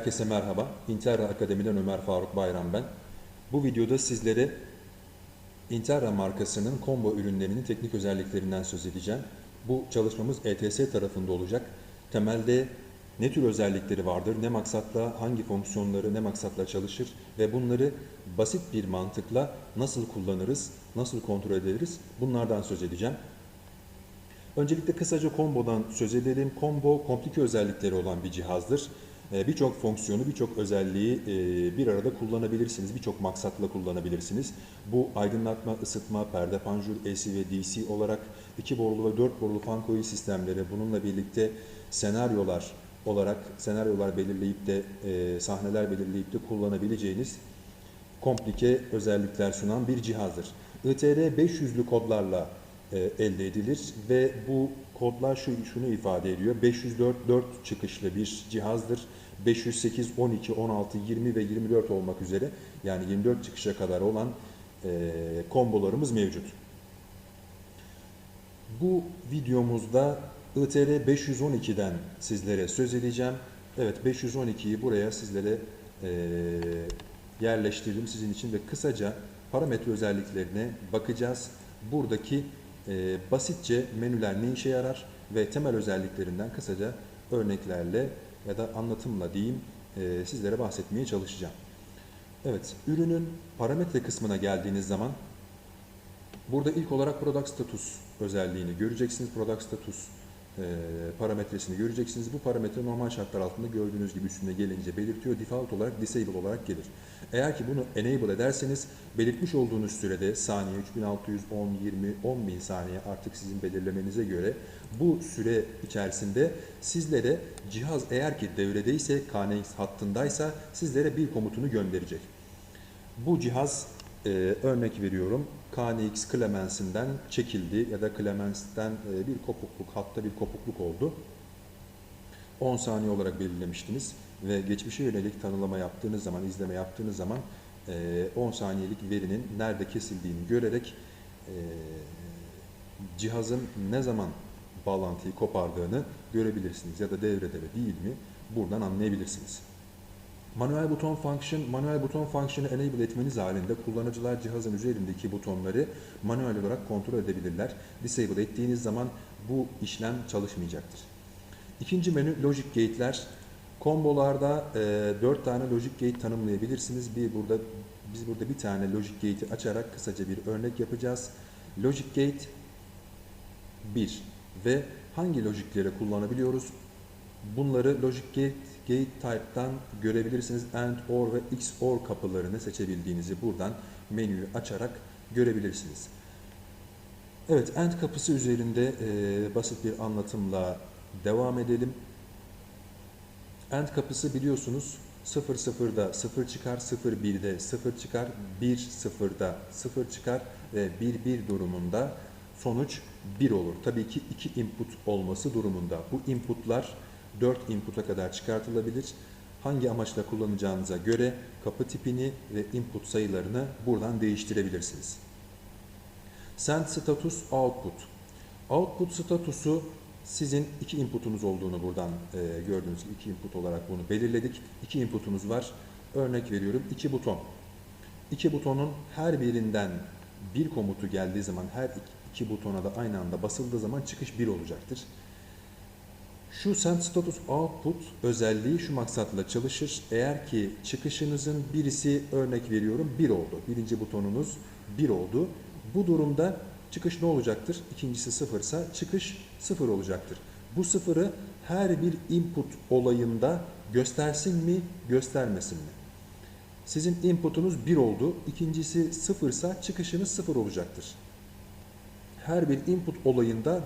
Herkese merhaba. Interra Akademi'den Ömer Faruk Bayram ben. Bu videoda sizlere Interra markasının combo ürünlerinin teknik özelliklerinden söz edeceğim. Bu çalışmamız ETS tarafında olacak. Temelde ne tür özellikleri vardır, ne maksatla, hangi fonksiyonları ne maksatla çalışır ve bunları basit bir mantıkla nasıl kullanırız, nasıl kontrol ederiz bunlardan söz edeceğim. Öncelikle kısaca Combo'dan söz edelim. Combo komplike özellikleri olan bir cihazdır. Ee, Birçok fonksiyonu, birçok özelliği e, bir arada kullanabilirsiniz. Birçok maksatla kullanabilirsiniz. Bu aydınlatma, ısıtma, perde panjur, AC ve DC olarak iki borulu ve dört borulu fan coil sistemleri bununla birlikte senaryolar olarak senaryolar belirleyip de e, sahneler belirleyip de kullanabileceğiniz komplike özellikler sunan bir cihazdır. ITR 500'lü kodlarla elde edilir ve bu kodlar şu şunu ifade ediyor. 504 4 çıkışlı bir cihazdır. 508, 12, 16, 20 ve 24 olmak üzere yani 24 çıkışa kadar olan e, kombolarımız mevcut. Bu videomuzda ITR 512'den sizlere söz edeceğim. Evet 512'yi buraya sizlere e, yerleştirdim sizin için ve kısaca parametre özelliklerine bakacağız. Buradaki e, basitçe menüler ne işe yarar ve temel özelliklerinden kısaca örneklerle ya da anlatımla diyeyim e, sizlere bahsetmeye çalışacağım. Evet, ürünün parametre kısmına geldiğiniz zaman burada ilk olarak product status özelliğini göreceksiniz. Product status parametresini göreceksiniz. Bu parametre normal şartlar altında gördüğünüz gibi üstüne gelince belirtiyor. Default olarak disable olarak gelir. Eğer ki bunu enable ederseniz belirtmiş olduğunuz sürede saniye 3600, 10, 20, 10 bin saniye artık sizin belirlemenize göre bu süre içerisinde sizlere cihaz eğer ki devredeyse KNX hattındaysa sizlere bir komutunu gönderecek. Bu cihaz e, örnek veriyorum KNX Clemens'inden çekildi ya da Clemens'ten e, bir kopukluk, hatta bir kopukluk oldu. 10 saniye olarak belirlemiştiniz ve geçmişe yönelik tanılama yaptığınız zaman, izleme yaptığınız zaman e, 10 saniyelik verinin nerede kesildiğini görerek e, cihazın ne zaman bağlantıyı kopardığını görebilirsiniz ya da devrede mi değil mi buradan anlayabilirsiniz. Manuel buton function, manuel buton function'ı enable etmeniz halinde kullanıcılar cihazın üzerindeki butonları manuel olarak kontrol edebilirler. Disable ettiğiniz zaman bu işlem çalışmayacaktır. İkinci menü logic gate'ler. Kombolarda e, 4 tane logic gate tanımlayabilirsiniz. Bir burada biz burada bir tane logic gate'i açarak kısaca bir örnek yapacağız. Logic gate 1 ve hangi logikleri kullanabiliyoruz? Bunları Logic Gate, Gate Type'dan görebilirsiniz. AND, OR ve XOR kapılarını seçebildiğinizi buradan menüyü açarak görebilirsiniz. Evet, AND kapısı üzerinde e, basit bir anlatımla devam edelim. AND kapısı biliyorsunuz 0 0'da 0 çıkar, 0 1'de 0 çıkar, 1 0'da 0 çıkar ve 1 1 durumunda sonuç 1 olur. Tabii ki 2 input olması durumunda. Bu inputlar 4 input'a kadar çıkartılabilir. Hangi amaçla kullanacağınıza göre kapı tipini ve input sayılarını buradan değiştirebilirsiniz. Send status output. Output statusu sizin iki inputunuz olduğunu buradan e, gördüğünüz iki input olarak bunu belirledik. İki inputunuz var. Örnek veriyorum iki buton. İki butonun her birinden bir komutu geldiği zaman her iki, iki butona da aynı anda basıldığı zaman çıkış 1 olacaktır. Şu send status output özelliği şu maksatla çalışır. Eğer ki çıkışınızın birisi örnek veriyorum 1 oldu. Birinci butonunuz 1 oldu. Bu durumda çıkış ne olacaktır? İkincisi 0 ise çıkış 0 olacaktır. Bu sıfırı her bir input olayında göstersin mi, göstermesin mi? Sizin inputunuz 1 oldu. İkincisi 0 ise çıkışınız 0 olacaktır. Her bir input olayında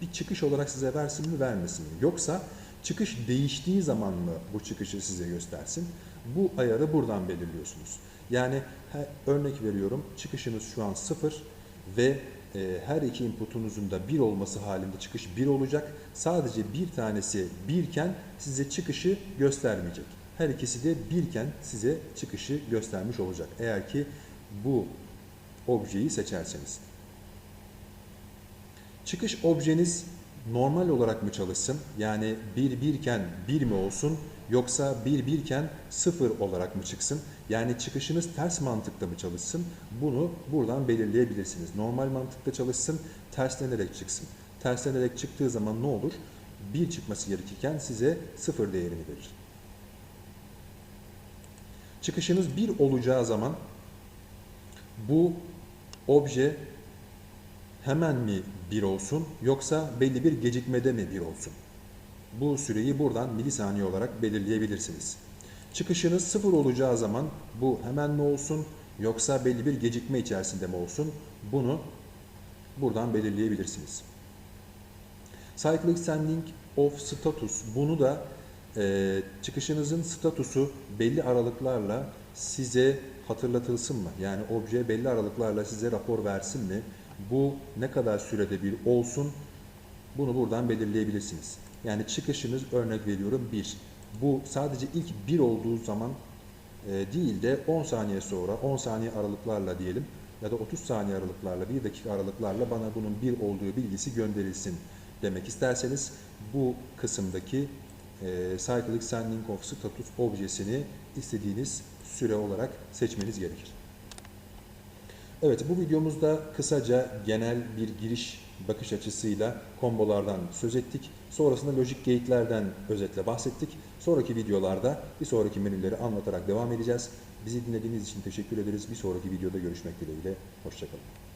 bir çıkış olarak size versin mi vermesin mi? Yoksa çıkış değiştiği zaman mı bu çıkışı size göstersin? Bu ayarı buradan belirliyorsunuz. Yani her, örnek veriyorum çıkışınız şu an 0 ve e, her iki inputunuzun da 1 olması halinde çıkış 1 olacak. Sadece bir tanesi 1 iken size çıkışı göstermeyecek. Her ikisi de 1 iken size çıkışı göstermiş olacak. Eğer ki bu objeyi seçerseniz. Çıkış objeniz normal olarak mı çalışsın? Yani 1 1 iken 1 mi olsun yoksa 1 1 iken 0 olarak mı çıksın? Yani çıkışınız ters mantıkta mı çalışsın? Bunu buradan belirleyebilirsiniz. Normal mantıkta çalışsın, terslenerek çıksın. Terslenerek çıktığı zaman ne olur? 1 çıkması gerekirken size 0 değerini verir. Çıkışınız 1 olacağı zaman bu obje hemen mi 1 olsun yoksa belli bir gecikmede mi 1 olsun? Bu süreyi buradan milisaniye olarak belirleyebilirsiniz. Çıkışınız 0 olacağı zaman bu hemen mi olsun yoksa belli bir gecikme içerisinde mi olsun? Bunu buradan belirleyebilirsiniz. Cyclic Sending of Status bunu da e, çıkışınızın statusu belli aralıklarla size hatırlatılsın mı? Yani obje belli aralıklarla size rapor versin mi? Bu ne kadar sürede bir olsun? Bunu buradan belirleyebilirsiniz. Yani çıkışınız örnek veriyorum 1. Bu sadece ilk 1 olduğu zaman e, değil de 10 saniye sonra 10 saniye aralıklarla diyelim ya da 30 saniye aralıklarla 1 dakika aralıklarla bana bunun 1 olduğu bilgisi gönderilsin demek isterseniz bu kısımdaki e, Cyclic Sending of Status objesini istediğiniz süre olarak seçmeniz gerekir. Evet bu videomuzda kısaca genel bir giriş bakış açısıyla kombolardan söz ettik. Sonrasında logic gate'lerden özetle bahsettik. Sonraki videolarda bir sonraki menüleri anlatarak devam edeceğiz. Bizi dinlediğiniz için teşekkür ederiz. Bir sonraki videoda görüşmek dileğiyle. Hoşçakalın.